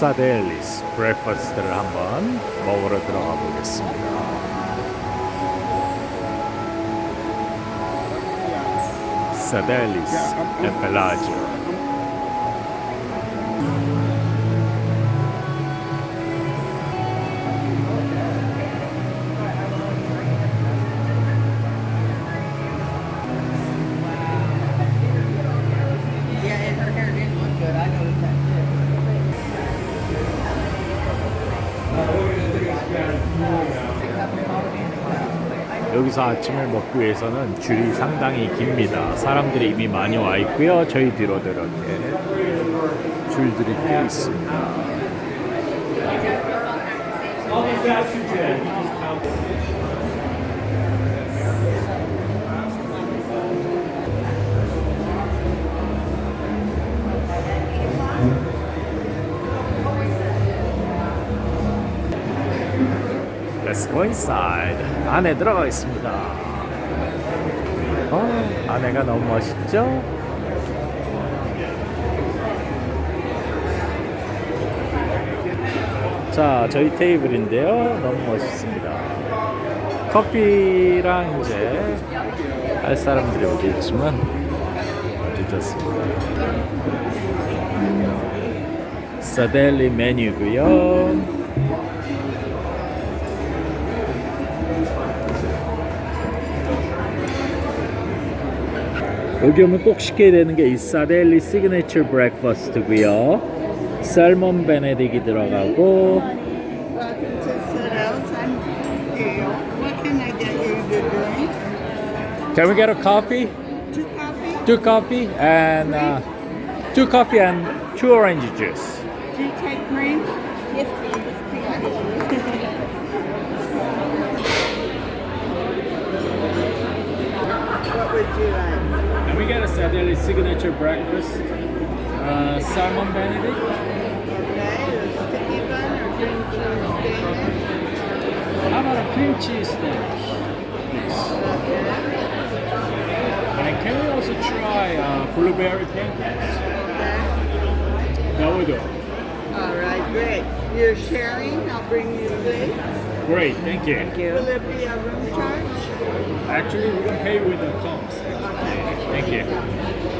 사델리스 브렉퍼스트를 한번 먹으러 들어가 보겠습니다. 사델리스 에펠라지오 여기서 아침을 먹기 위해서는 줄이 상당히 깁니다. 사람들이 이미 많이 와 있고요. 저희 뒤로도 이렇게 줄들이 꽤 있습니다. Let's go inside. 안에 들어가겠습니다. 어, 안에가 너무 멋있죠? 자, 저희 테이블인데요. 너무 멋있습니다. 커피랑 이제 할 사람들이 있지만 아주 좋습니다. 사델리 메뉴고요. 여기 오면 꼭 시켜야 되는 게 이 사델리 시그니처 브렉퍼스트고요. 살몬 베네딕이 들어가고 can we get a coffee? Two coffee? Two coffee and uh, two coffee and two orange juice. Do you take cream? Yes, What would you like? We get a Sadelli signature breakfast? Uh, salmon benedict? Okay, a sticky bun or cream cheese standard? How about a cream cheese sandwich? And can we also try uh, blueberry pancakes? Okay. That would do. All right, great. You're sharing. I'll bring you plates. Great, thank you. Thank you. Will there be a room charge? Actually, we can pay with the cones. Okay. Thank you.